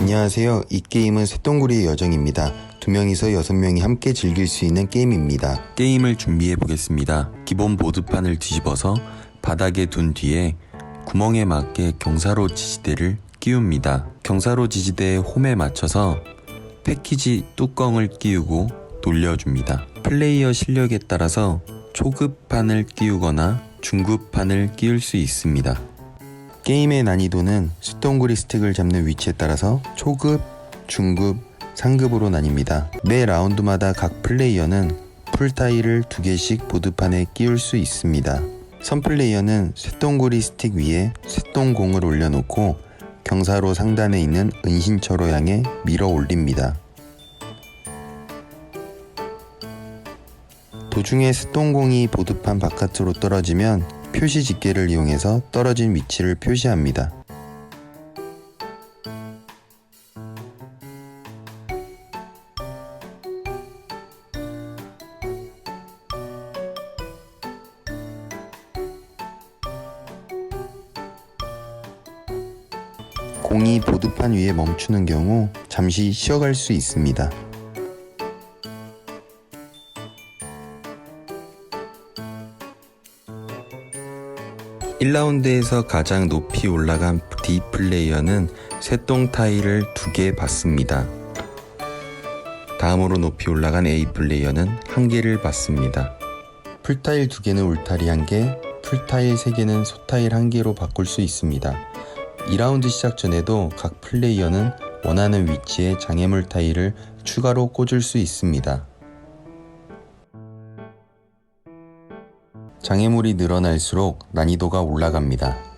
안녕하세요. 이 게임은 쇳덩구리의 여정입니다. 두 명이서 여섯 명이 함께 즐길 수 있는 게임입니다. 게임을 준비해 보겠습니다. 기본 보드판을 뒤집어서 바닥에 둔 뒤에 구멍에 맞게 경사로 지지대를 끼웁니다. 경사로 지지대의 홈에 맞춰서 패키지 뚜껑을 끼우고 돌려줍니다. 플레이어 실력에 따라서 초급판을 끼우거나 중급판을 끼울 수 있습니다. 게임의 난이도는 쇳덩구리 스틱을 잡는 위치에 따라서 초급, 중급, 상급으로 나뉩니다. 매 라운드마다 각 플레이어는 풀타일을 두 개씩 보드판에 끼울 수 있습니다. 선 플레이어는 쇳덩구리 스틱 위에 쇳덩공을 올려놓고 경사로 상단에 있는 은신처로 향해 밀어 올립니다. 도중에 쇳덩공이 보드판 바깥으로 떨어지면 표시 집게를 이용해서 떨어진 위치를 표시합니다. 공이 보드판 위에 멈추는 경우 잠시 쉬어갈 수 있습니다. 1라운드에서 가장 높이 올라간 D 플레이어는 쇠똥 타일을 두개 받습니다. 다음으로 높이 올라간 A 플레이어는 한 개를 받습니다. 풀타일 두 개는 울타리 한 개, 풀타일 세 개는 소타일 한 개로 바꿀 수 있습니다. 2라운드 시작 전에도 각 플레이어는 원하는 위치에 장애물 타일을 추가로 꽂을 수 있습니다. 장애물이 늘어날수록 난이도가 올라갑니다.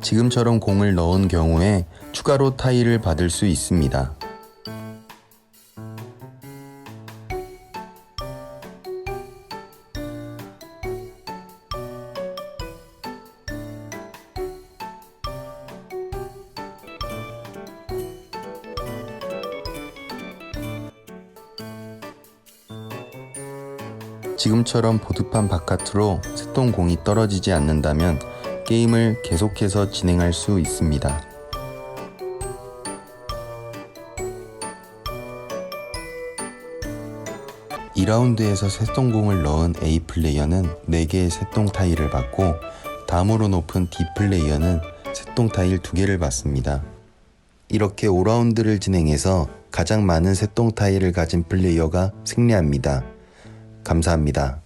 지금처럼 공을 넣은 경우에 추가로 타일을 받을 수 있습니다. 지금처럼 보드판 바깥으로 쇳덩공이 떨어지지 않는다면 게임을 계속해서 진행할 수 있습니다. 이라운드에서 쇳덩공을 넣은 A 플레이어는 4개의 쇳덩 타일을 받고 다음으로 높은 D 플레이어는 쇳덩 타일 2개를 받습니다. 이렇게 5라운드를 진행해서 가장 많은 쇳덩 타일을 가진 플레이어가 승리합니다. 감사합니다.